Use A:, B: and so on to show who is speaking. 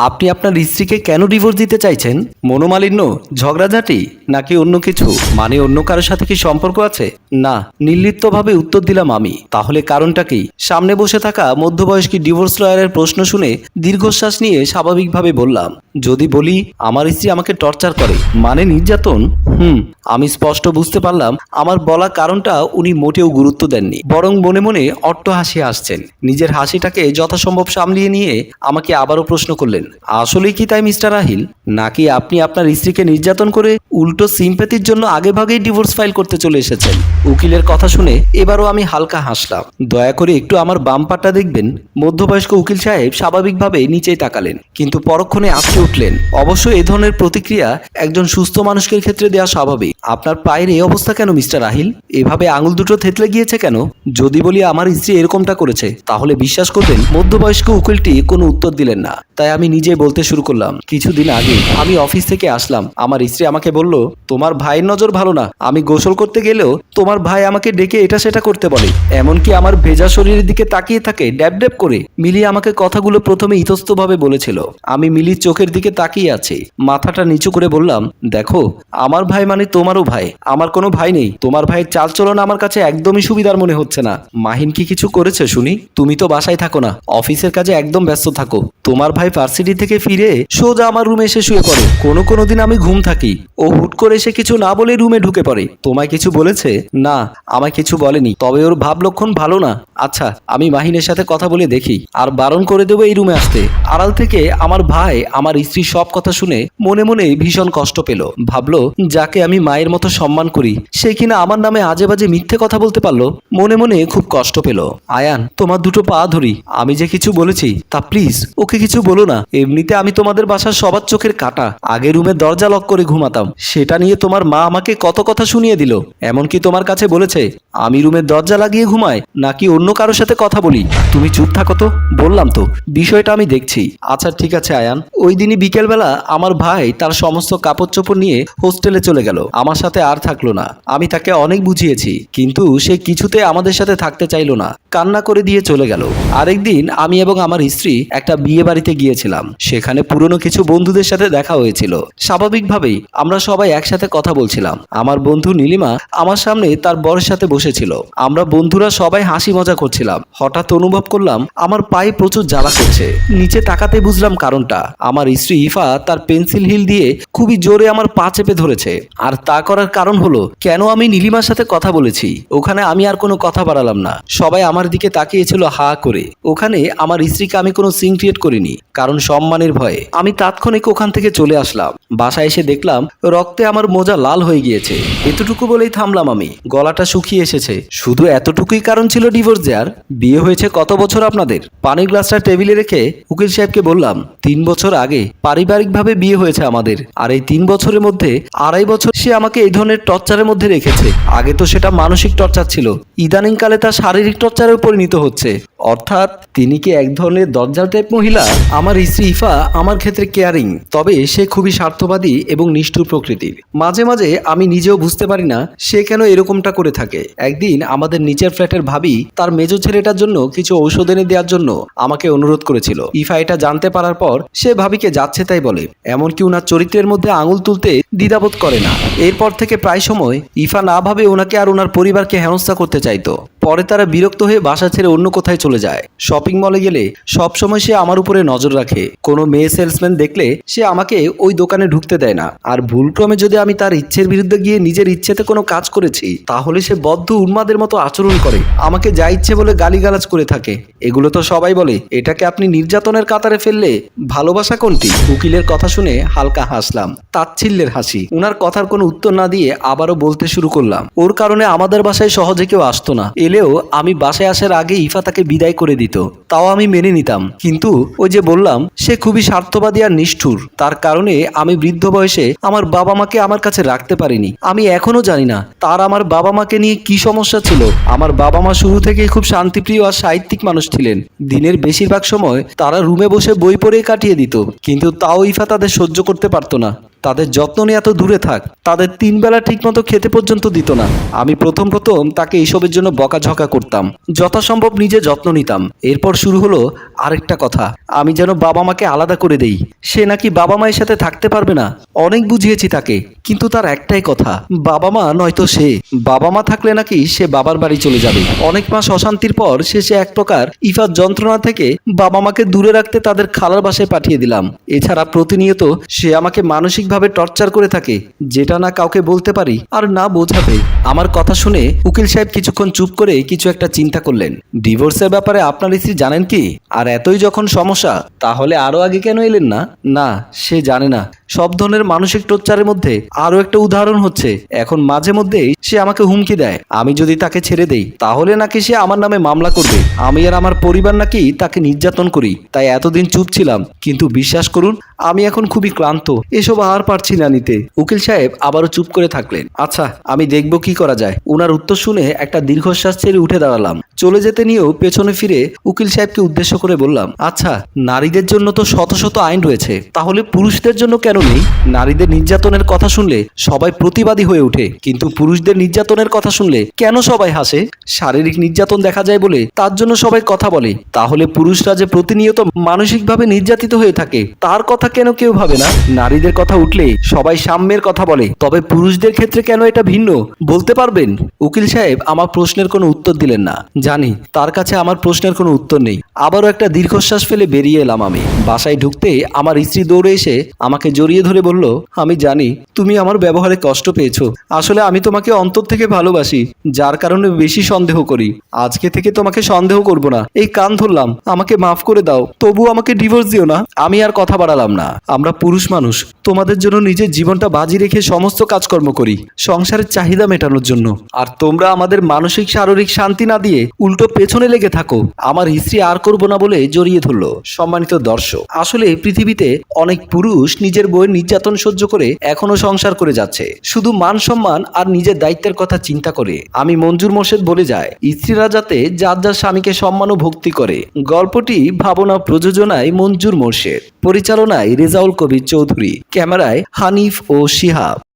A: আপনি আপনার স্ত্রীকে কেন ডিভোর্স দিতে চাইছেন? মনোমালিন্য, ঝগড়াঝাটি, নাকি অন্য কিছু? মানে অন্য কারোর সাথে কি সম্পর্ক আছে? না, নির্লিপ্তভাবে উত্তর দিলাম আমি। তাহলে কারণটা কি? সামনে বসে থাকা মধ্যবয়স্ক ডিভোর্স লয়ারের প্রশ্ন শুনে দীর্ঘশ্বাস নিয়ে স্বাভাবিকভাবে বললাম, যদি বলি, আমার স্ত্রী আমাকে টর্চার করে। মানে নির্যাতন? হুম, আমি স্পষ্ট বুঝতে পারলাম, আমার বলা কারণটা উনি মোটেও গুরুত্ব দেননি। বরং মনে মনে অট্ট হাসি হাসছেন। নিজের হাসিটাকে যথাসম্ভব সামলিয়ে নিয়ে আমাকে আবারও প্রশ্ন করলেন আসলেই কি তাই, মিস্টার আহিল নাকি আপনি আপনার স্ত্রীকে নির্যাতন করে উল্টো সিম্প্যাথির জন্য আগেভাগেই ডিভোর্স ফাইল করতে চলে এসেছেন? উকিলের কথা শুনে এবারও আমি হালকা হাসলাম। দয়া করে একটু আমার বাম দেখবেন। মধ্যবয়স্ক উকিল সাহেব স্বাভাবিকভাবে নিচেই তাকালেন, কিন্তু পরক্ষণে আঁকড়ে উঠলেন। অবশ্য এ ধরনের প্রতিক্রিয়া একজন সুস্থ মানুষের ক্ষেত্রে দেওয়া স্বাভাবিক। আপনার পায়ের এই অবস্থা কেন, মিস্টার আহিল এভাবে আঙুল দুটো থেতলে গিয়েছে কেন? যদি বলি আমার স্ত্রী এরকমটা করেছে, তাহলে বিশ্বাস করবেন, মধ্যবয়স্ক উকিলটি কোনো উত্তর দিলেন না। তাই আমি নিজে বলতে শুরু করলাম। কিছুদিন আগে আমি অফিস থেকে আসলাম। আমার স্ত্রী আমাকে বলল, তোমার ভাইয়ের নজর ভালো না। আমি গোসল করতে গেলেও তোমার ভাই আমাকে ডেকে এটা সেটা করতে বলে। এমনকি আমার ভেজা শরীরের দিকে তাকিয়ে থাকে ড্যাব ড্যাব করে। মিলি আমাকে কথাগুলো প্রথমে ইতস্তভাবে বলেছিল। আমি মিলির চোখের দিকে তাকিয়ে আছি। মাথাটা নিচু করে বললাম, দেখো, আমার ভাই মানে তোমারও ভাই। আমার কোনো ভাই নেই। তোমার ভাইয়ের চালচলন আমার কাছে একদমই সুবিধার মনে হচ্ছে না। মাহিন কি কিছু করেছে শুনি? তুমি তো বাসায় থাকো না। অফিসের কাজে একদম ব্যস্ত থাকো। তোমার ভাই ভার্সিটি থেকে ফিরে সোজা আমার রুমে এসে শুয়ে পড়ে। কোনো কোনো দিন আমি ঘুম থাকি। ও হুট করে এসে কিছু না বলে রুমে ঢুকে পড়ে। তোমায় কিছু বলেছে? না, আমায় কিছু বলেনি। তবে ওর ভাব লক্ষণ ভালো না। আচ্ছা আমি মাহিনের সাথে কথা বলে দেখি। আর বারণ করে দেবো এই রুমে আসতে। আড়াল থেকে আমার ভাই, আমার স্ত্রীর সব কথা শুনে মনে মনে ভীষণ কষ্ট পেল। ভাবলো, যাকে আমি মায়ের মতো সম্মান করি, সে কিনা আমার নামে আজে বাজে মিথ্যে কথা বলতে পারল? মনে মনে খুব কষ্ট পেল। আয়ান, তোমার দুটো পা ধরি। আমি যে কিছু বলেছি, তা প্লিজ ওকে কিছু বলো না। এমনিতে আমি তোমাদের বাসার সবার চোখের কাটা। আগে রুমের দরজা লক করে ঘুমাতাম। সেটা নিয়ে তোমার মা আমাকে কত কথা শুনিয়ে দিল। এমনকি তোমার কাছে বলেছে আমি রুমের দরজা লাগিয়ে ঘুমাই, নাকি অন্য কারোর সাথে কথা বলি? তুমি চুপ থাকো তো, বললাম তো, বিষয়টা আমি দেখছি। আচ্ছা ঠিক আছে, আয়ান। ওই দিনই বিকেলবেলা আমার ভাই তার সমস্ত কাপড় চোপড় নিয়ে হোস্টেলে চলে গেল। আমার সাথে আর থাকল না। আমি তাকে অনেক বুঝিয়েছি, কিন্তু সে কিছুতে আমাদের সাথে থাকতে চাইলো না। কান্না করে দিয়ে চলে গেল। আরেকদিন আমি এবং আমার স্ত্রী একটা বিয়ে বাড়িতে গিয়েছিলাম। সেখানে পুরনো কিছু বন্ধুদের সাথে দেখা হয়েছিল। স্বাভাবিকভাবেই আমরা সবাই একসাথে কথা বলছিলাম। আমার বন্ধু নীলিমা আমার সামনে তার বরের সাথে বসেছিল। আমরা বন্ধুরা সবাই হাসি মজা করছিলাম। হঠাৎ অনুভব করলাম, আমার পায়ে প্রচুর জ্বালা করছে। নিচে তাকাতে বুঝলাম কারণটা। আমার স্ত্রী ইফা তার পেন্সিল হিল দিয়ে খুবই জোরে আমার পা চেপে ধরেছে। আর তা করার কারণ হলো, কেন আমি নীলিমার সাথে কথা বলেছি? ওখানে আমি আর কোনো কথা বাড়ালাম না। সবাই আমার দিকে তাকিয়েছিল হা করে। ওখানে আমার স্ত্রীকে আমি কোনো সিন ক্রিয়েট করিনি, কারণ সম্মানের ভয়ে। আমি তাৎক্ষণিক ওখান থেকে চলে আসলাম। বাসায় এসে দেখলাম, রক্তে আমার মোজা লাল হয়ে গিয়েছে। এতটুকু বলেই থামলাম আমি। গলাটা শুকিয়ে এসেছে। শুধু এতটুকুই কারণ ছিল ডিভোর্স দেওয়ার বিয়ে হয়েছে কত বছর আপনাদের? পানির গ্লাসটা টেবিলে রেখে উকিল সাহেবকে বললাম, তিন বছর আগে পারিবারিকভাবে বিয়ে হয়েছে আমাদের। আর এই তিন বছরের মধ্যে আড়াই বছর সে আমাকে এই ধরনের টর্চারের মধ্যে রেখেছে। আগে তো সেটা মানসিক টর্চার ছিল। ইদানিংকালে তা শারীরিক টর্চারে পরিণত হচ্ছে। অর্থাৎ তিনি কি এক ধরনের দরজাল টাইপ মহিলা? আমার স্ত্রী ইফা আমার ক্ষেত্রে কেয়ারিং তবে সে খুবই স্বার্থবাদী এবং নিষ্ঠুর প্রকৃতির। মাঝে মাঝে আমি নিজেও বুঝতে পারি না সে কেন এরকমটা করে থাকে। একদিন আমাদের নিচের ফ্ল্যাটের ভাবি তার মেজো ছেলেটার জন্য কিছু ঔষধ এনে দেওয়ার জন্য আমাকে অনুরোধ করেছিল। ইফা এটা জানতে পারার পর সে ভাবিকে যাচ্ছে তাই বলে। এমনকি উনার চরিত্রের মধ্যে আঙুল তুলতে দ্বিধাবোধ করে না। এরপর থেকে প্রায় সময় ইফা না ভাবে ওনাকে আর ওনার পরিবারকে হেনস্থা করতে চাইতো। পরে তারা বিরক্ত হয়ে বাসা ছেড়ে অন্য কোথায় চলে যায়। শপিং মলে গেলে সব সময় সে আমার উপরে নজর রাখে। কোনো মেয়ে সেলসম্যান দেখলে সে আমাকে ওই দোকানে ঢুকতে দেয় না। আর ভুলক্রমে যদি আমি তার ইচ্ছের বিরুদ্ধে গিয়ে নিজের ইচ্ছেতে কোনো কাজ করেছি, তাহলে সে বদ্ধ উন্মাদের মতো আচরণ করে। আমাকে যা ইচ্ছে বলে গালিগালাজ করে থাকে। এগুলো তো সবাই বলে, এটাকে আপনি নির্যাতনের কাতারে ফেললে ভালোবাসা কোনটি? উকিলের কথা শুনে হালকা হাসলাম। তাচ্ছিল্যের উনার কথার কোনো উত্তর না দিয়ে আবারও বলতে শুরু করলাম। ওর কারণে আমাদের বাসায় সহজে কেউ আসতো না। এলেও আমি বাসায় আসার আগে ইফা তাকে বিদায় করে দিত। তাও আমি মেনে নিতাম। কিন্তু ওই যে বললাম, সে খুবই স্বার্থবাদী আর নিষ্ঠুর। তার কারণে আমি বৃদ্ধ বয়সে আমার বাবা মাকে আমার কাছে রাখতে পারিনি। আমি এখনও জানি না, তার আমার বাবা মাকে নিয়ে কি সমস্যা ছিল। আমার বাবা মা শুরু থেকেই খুব শান্তিপ্রিয় আর সাহিত্যিক মানুষ ছিলেন। দিনের বেশিরভাগ সময় তারা রুমে বসে বই পড়েই কাটিয়ে দিত। কিন্তু তাও ইফা তাদের সহ্য করতে পারতো না। তাদের যত্ন নিয়ে এত দূরে থাক, তাদের তিন বেলা ঠিকমতো খেতে পর্যন্ত দিত না। আমি প্রথম প্রথম তাকে এইসবের জন্য বকাঝকা করতাম, যথাসম্ভব নিজে যত্ন নিতাম। এরপর শুরু হলো আরেকটা কথা, আমি যেন বাবা মাকে আলাদা করে দেই। সে নাকি বাবা মায়ের সাথে থাকতে পারবে না? অনেক বুঝিয়েছি তাকে। কিন্তু তার একটাই কথা, বাবা মা নয়তো সে। বাবা মা থাকলে নাকি সে বাবার বাড়ি চলে যাবে। অনেক মাস অশান্তির পর শেষে এক প্রকার ইফাত যন্ত্রণা থেকে বাবা মাকে দূরে রাখতে তাদের খালার বাসায় পাঠিয়ে দিলাম। এছাড়া প্রতিনিয়ত সে আমাকে মানসিকভাবে টর্চার করে থাকে, যেটা না কাউকে বলতে পারি আর না বোঝাবে আমার কথা শুনে উকিল সাহেব কিছুক্ষণ চুপ করে কিছু একটা চিন্তা করলেন। ডিভোর্সের ব্যাপারে আপনার স্ত্রী জানেন কি? আর এতই যখন সমস্যা, তাহলে আরও আগে কেন এলেন না? না, সে জানে না। সব ধরনের মানসিক টর্চারের মধ্যে আরও একটা উদাহরণ হচ্ছে, এখন মাঝে মধ্যেই সে আমাকে হুমকি দেয়, আমি যদি তাকে ছেড়ে দেই, তাহলে নাকি সে আমার নামে মামলা করবে, আমি আর আমার পরিবার নাকি তাকে নির্যাতন করি, তাই এতদিন চুপ ছিলাম, কিন্তু বিশ্বাস করুন, আমি এখন খুবই ক্লান্ত, এসব আর পারছি না নিতে, উকিল সাহেব আবারও চুপ করে থাকলেন আচ্ছা আমি দেখব কি করা যায় ওনার উত্তর শুনে একটা দীর্ঘশ্বাস ছেড়ে উঠে দাঁড়ালাম, চলে যেতে নিয়েও পেছনে ফিরে উকিল সাহেবকে উদ্দেশ্য করে বললাম আচ্ছা নারীদের জন্য তো শত শত আইন রয়েছে, তাহলে পুরুষদের জন্য কেন নেই, নারীদের নির্যাতনের কথা শুনলে সবাই প্রতিবাদী হয়ে ওঠে। কিন্তু পুরুষদের নির্যাতনের কথা শুনলে কেন সবাই হাসে? শারীরিক নির্যাতন দেখা যায় বলে তার জন্য সবাই কথা বলে। তাহলে পুরুষরা যে প্রতিনিয়ত মানসিকভাবে নির্যাতিত হয়ে থাকে, তার কথা কেন কেউ ভাবে না? নারীদের কথা উঠলে সবাই সাম্যের কথা বলে। তবে পুরুষদের ক্ষেত্রে কেন এটা ভিন্ন? বলতে পারবেন? উকিল সাহেব আমার প্রশ্নের কোনো উত্তর দিলেন না। জানি, তার কাছে আমার প্রশ্নের কোনো উত্তর নেই। আবারও একটা দীর্ঘশ্বাস ফেলে বেরিয়ে এলাম আমি। বাসায় ঢুকতে আমার স্ত্রী দৌড়ে এসে আমাকে জড়িয়ে ধরে বলল, আমি জানি, তুমি আমার ব্যবহারে কষ্ট পেয়েছ। আসলে আমি তোমাকে অন্তর থেকে ভালোবাসি, যার কারণে বেশি সন্দেহ করি। আজকে থেকে তোমাকে সন্দেহ করব না। এই কান ধরলাম, আমাকে মাফ করে দাও। তবু আমাকে ডিভোর্স দিও না। আমি আর কথা বাড়ালাম না। আমরা পুরুষ মানুষ, তোমাদের জন্য নিজের জীবনটা বাজি রেখে সমস্ত কাজকর্ম করি, সংসারের চাহিদা মেটানোর জন্য। আর তোমরা আমাদের মানসিক, শারীরিক শান্তি না দিয়ে উল্টো পেছনে লেগে থাকো। আমার হিস্ট্রি আর করব না বলে জড়িয়ে ধরলো সম্মানিত দর্শক। আসলে পৃথিবীতে অনেক পুরুষ নিজের বইয়ের নির্যাতন সহ্য করে এখনও সংসার করে যাচ্ছে। শুধু মান সম্মান আর নিজের দায়িত্বের কথা চিন্তা করে। আমি মঞ্জুর মোর্শেদ বলে যায় স্ত্রীরা যাতে যার যার স্বামীকে সম্মান ও ভক্তি করে। গল্পটি ভাবনা প্রযোজনায় মঞ্জুর মোর্শেদ। পরিচালনায় রেজাউল কবির চৌধুরী। ক্যামেরায় হানিফ ও শিহাব।